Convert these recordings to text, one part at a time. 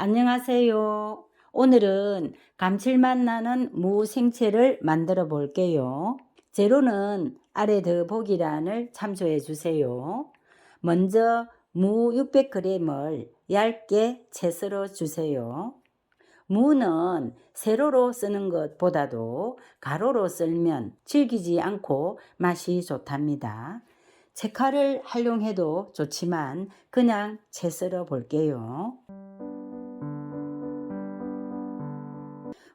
안녕하세요. 오늘은 감칠맛 나는 무 생채를 만들어 볼게요. 재료는 아래 더보기란을 참조해 주세요. 먼저 무 600g을 얇게 채 썰어 주세요. 무는 세로로 쓰는 것보다도 가로로 썰면 질기지 않고 맛이 좋답니다. 채칼을 활용해도 좋지만 그냥 채 썰어 볼게요.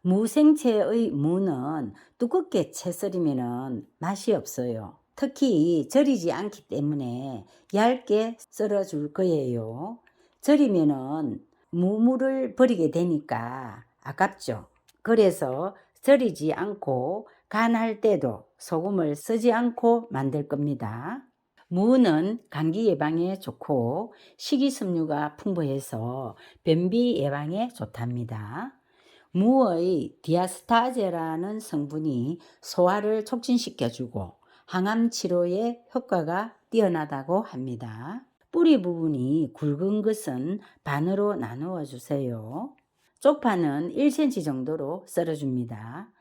무생채의 무는 두껍게 채 썰으면 맛이 없어요. 특히 절이지 않기 때문에 얇게 썰어 줄 거예요. 절이면은 무물을 버리게 되니까 아깝죠. 그래서 절이지 않고 간할 때도 소금을 쓰지 않고 만들 겁니다. 무는 감기 예방에 좋고 식이섬유가 풍부해서 변비 예방에 좋답니다. 무의 디아스타제라는 성분이 소화를 촉진시켜주고 항암 치료에 효과가 뛰어나다고 합니다. 뿌리 부분이 굵은 것은 반으로 나누어 주세요. 쪽파는 1cm 정도로 썰어줍니다.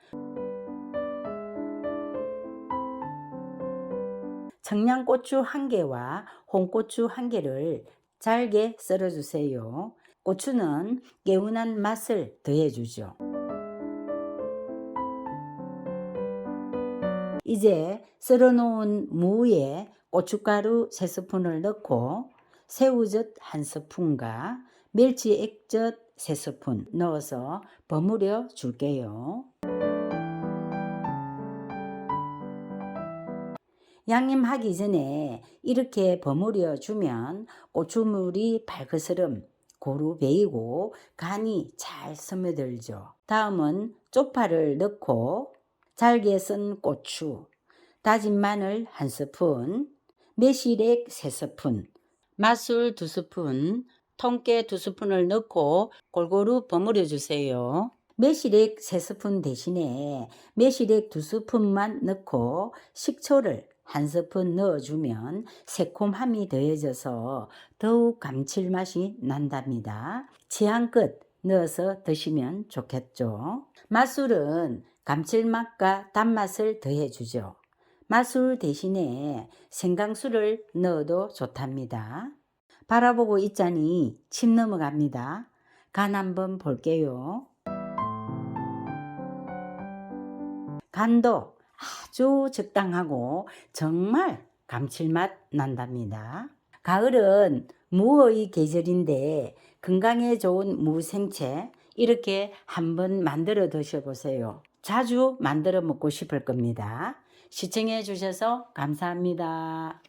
청양고추 1개와 홍고추 1개를 잘게 썰어주세요. 고추는 개운한 맛을 더해주죠. 이제 썰어놓은 무에 고춧가루 3스푼을 넣고 새우젓 1스푼과 멸치 액젓 3스푼 넣어서 버무려 줄게요. 양념하기 전에 이렇게 버무려 주면 고추물이 발그스름 고루 베이고 간이 잘 스며들죠. 다음은 쪽파를 넣고 잘게 썬 고추, 다진 마늘 한 스푼, 매실액 세 스푼, 맛술 두 스푼, 통깨 두 스푼을 넣고 골고루 버무려 주세요. 매실액 세 스푼 대신에 매실액 두 스푼만 넣고 식초를 한 스푼 넣어주면 새콤함이 더해져서 더욱 감칠맛이 난답니다. 취향껏 넣어서 드시면 좋겠죠. 맛술은 감칠맛과 단맛을 더해주죠. 맛술 대신에 생강술을 넣어도 좋답니다. 바라보고 있자니 침 넘어갑니다. 간 한번 볼게요. 간도 아주 적당하고 정말 감칠맛 난답니다. 가을은 무의 계절인데 건강에 좋은 무생채 이렇게 한번 만들어 드셔보세요. 자주 만들어 먹고 싶을 겁니다. 시청해 주셔서 감사합니다.